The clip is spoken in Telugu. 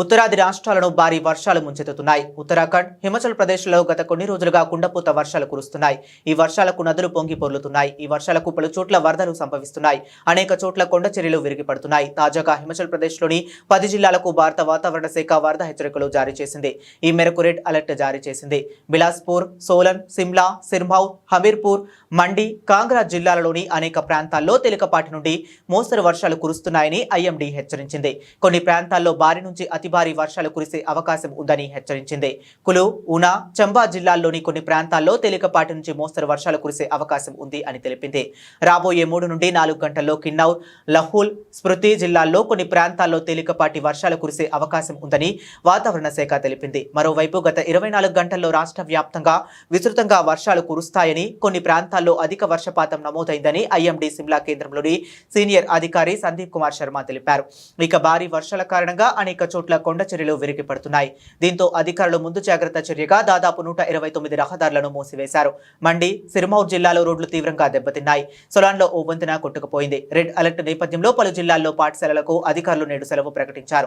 ఉత్తరాది రాష్ట్రాలను భారీ వర్షాలు ముంచెత్తుతున్నాయి. ఉత్తరాఖండ్ హిమాచల్ ప్రదేశ్లో గత కొన్ని రోజులుగా కుండపోత వర్షాలు కురుస్తున్నాయి. ఈ వర్షాలకు నదులు పొంగి పొర్లుతున్నాయి. ఈ వర్షాలకు పలు చోట్ల వరదలు సంభవిస్తున్నాయి. అనేక చోట్ల కొండ చర్యలు విరిగిపడుతున్నాయి. తాజాగా హిమాచల్ ప్రదేశ్లోని పది జిల్లాలకు భారత వాతావరణ శాఖ వరద హెచ్చరికలు జారీ చేసింది. ఈ మేరకు రెడ్ అలర్ట్ జారీ చేసింది. బిలాస్పూర్ సోలన్ సిమ్లా సిర్మౌ హమీర్పూర్ మండి కాంగ్రా జిల్లాలలోని అనేక ప్రాంతాల్లో తేలికపాటి నుండి మోస్తరు వర్షాలు కురుస్తున్నాయని ఐఎండీ హెచ్చరించింది. కొన్ని ప్రాంతాల్లో భారీ నుంచి అతి భారీ వర్షాలు కురిసే అవకాశం ఉందని హెచ్చరించింది. కులు ఉనా చంబా జిల్లాల్లోని కొన్ని ప్రాంతాల్లో తేలికపాటి నుంచి మోస్తరు వర్షాలు కురిసే అవకాశం ఉంది అని తెలిపింది. రాబోయే మూడు నుండి నాలుగు గంటల్లో కిన్నౌర్ లహూల్ స్మృతి జిల్లాల్లో కొన్ని ప్రాంతాల్లో తేలికపాటి వర్షాలు కురిసే అవకాశం ఉందని వాతావరణ శాఖ తెలిపింది. మరోవైపు గత ఇరవై నాలుగు గంటల్లో రాష్ట్ర వ్యాప్తంగా విస్తృతంగా వర్షాలు కురుస్తాయని కొన్ని ప్రాంతాల్లో అధిక వర్షపాతం నమోదైందని ఐఎండీ సిమ్లా కేంద్రంలోని సీనియర్ అధికారి సందీప్ కుమార్ శర్మ తెలిపారు. ఇక భారీ వర్షాల కారణంగా అనేక చోట్ల చోట్ల కొండ చర్యలు విరిగి పడుతున్నాయి దీంతో అధికారులు ముందు జాగ్రత్త చర్యగా దాదాపు నూట ఇరవై తొమ్మిది రహదారులను మూసివేశారు. మండి సిరిమౌర్ జిల్లాలో రోడ్లు తీవ్రంగా దెబ్బతిన్నాయి. సొలాన్లో ఓ వంతెన కొట్టుకుపోయింది. రెడ్ అలర్ట్ నేపథ్యంలో పలు జిల్లాల్లో పాఠశాలలకు అధికారులు నేడు సెలవు ప్రకటించారు.